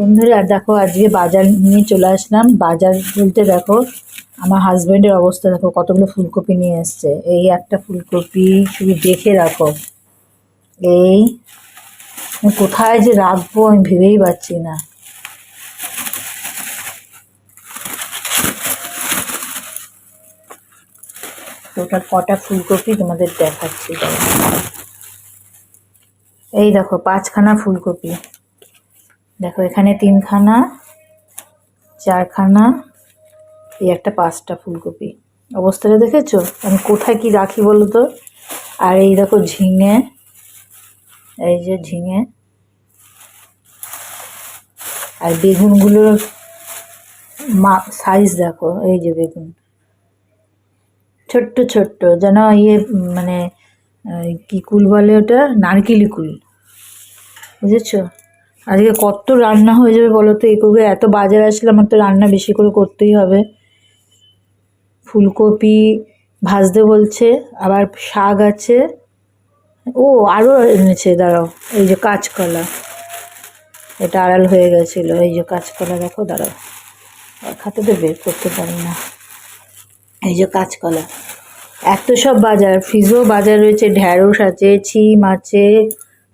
বন্ধুরা দেখো, আজকে বাজার নিয়ে চলে আসলাম। বাজার বলতে দেখো, আমার হাজবেন্ডের অবস্থা দেখো, কতগুলো ফুলকপি নিয়ে এসছে। এই একটা ফুলকপি শুধু দেখে রাখো। এই কোথায় যে রাখব আমি ভেবেই পাচ্ছি না। ওটা কটা ফুলকপি তোমাদের দেখাচ্ছি। এই দেখো, পাঁচখানা ফুলকপি। দেখো, এখানে তিনখানা, চারখানা, এই একটা পাঁচটা ফুলকপি। অবস্থাটা দেখেছ? আমি কোথায় কি রাখি বলো তো আর এই দেখো ঝিঙে, এই যে ঝিঙে। আর বেগুনগুলোর মা সাইজ দেখো, এই যে বেগুন। ছোট্ট ছোট্ট, যেন ইয়ে মানে কি কুল বলে ওটা? নারকেলি কুল। বুঝেছ? আজকে কত রান্না হয়ে যাবে বলো তো? এই এত বাজার আসলে আমার তো রান্না বেশি করে করতেই হবে। ফুলকপি ভাজতে বলছে, আবার শাক আছে। ও আরও এনেছে, দাঁড়াও, এই যে কাঁচকলা। এটা আড়াল হয়ে গেছিল, এই যে কাঁচকলা দেখো, দাঁড়াও। খাতে বের করতে পারি না। এই যে কাঁচকলা। এত সব বাজার, ফ্রিজও বাজার রয়েছে, ঢ্যাঁড়স আছে, ছিম আছে,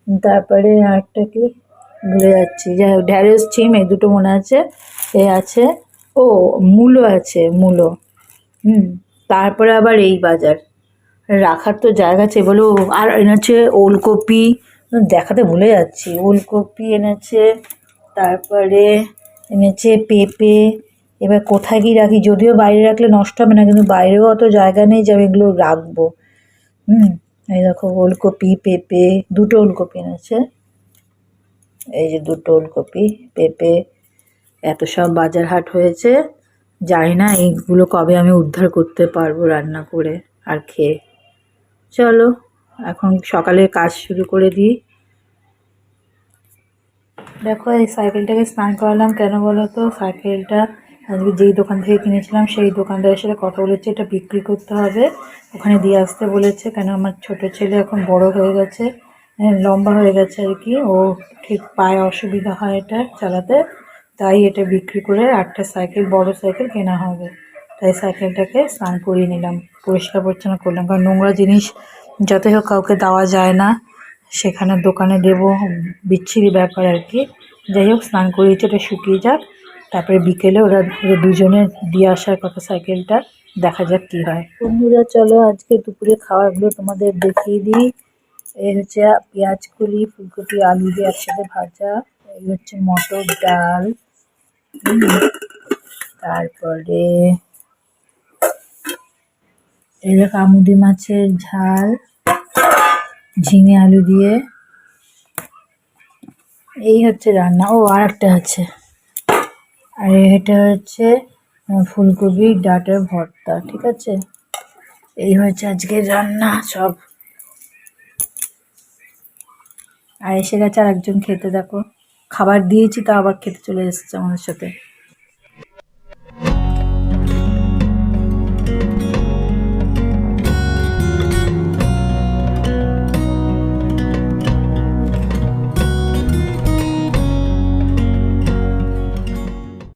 তারপরে আরেকটা কি? ভুলে যাচ্ছি। যাই হোক, ঢ্যাঁড়স, ছিম, এই দুটো মনে আছে। এ আছে। ও, মূলো আছে, মূলো। হুম, তারপরে আবার এই বাজার। রাখার তো জায়গা আছে বলো। আর এনেছে ওলকপি। দেখাতে ভুলে যাচ্ছি। ওলকপি এনেছে, তারপরে এনেছে পেঁপে। এবার কোথায় কি রাখি? যদিও বাইরে রাখলে নষ্ট হবে না, কিন্তু বাইরেও অত জায়গা নেই যে আমি এগুলো রাখব। হুম, এই দেখো, ওলকপি, পেঁপে, দুটো ওলকপি এনেছে। এই যে দুটো ওলকপি, পেঁপে, এত সব বাজার হাট হয়েছে। জানি না এইগুলো কবে আমি উদ্ধার করতে পারব রান্না করে আর খেয়ে। চলো, এখন সকালে কাজ শুরু করে দিই। দেখো এই সাইকেলটাকে স্নান করালাম কেন বলো তো? সাইকেলটা আজকে যেই দোকান থেকে কিনেছিলাম সেই দোকানদারের সাথে কথা বলেছে, এটা বিক্রি করতে হবে। ওখানে দিয়ে আসতে বলেছে, কেন আমার ছোট ছেলে এখন বড় হয়ে গেছে। লম্বা হয়ে গেছে আর কি। ও ঠিক পায়ে অসুবিধা হয় এটা চালাতে। তাই এটা বিক্রি করে একটা সাইকেল, বড় সাইকেল কেনা হবে। তাই সাইকেলটাকে স্নান করিয়ে নিলাম। পরিষ্কার পরিচ্ছন্ন করলাম। কারণ নোংরা জিনিস যতই হোক কাউকে দেওয়া যায় না, সেখানে দোকানে দেবো, বিচ্ছিরি ব্যাপার আর কি। যাই হোক, স্নান করিয়েছে এটা শুকিয়ে যাক। তারপরে বিকেলে ওরা দুজনে দিয়ে আসার কথা সাইকেলটা, দেখা যাক কী হয়। বন্ধুরা, চলো আজকে দুপুরে খাবারগুলো তোমাদের দেখিয়ে দিই। এই হচ্ছে পেঁয়াজ কলি, ফুলকপি, আলু দিয়ে একসাথে ভাজা। এই হচ্ছে মটর ডাল। তারপরে দেখো আমুদি মাছের ঝাল, ঝিঙে আলু দিয়ে। এই হচ্ছে রান্না। ও, আর একটা আছে। আর এটা হচ্ছে ফুলকপি ডাঁটার ভর্তা, ঠিক আছে? এই হচ্ছে আজকের রান্না, সব। আর এসে গেছে আর একজন খেতে, দেখো। খাবার দিয়েছি, তা আবার খেতে চলে এসেছে আমাদের সাথে।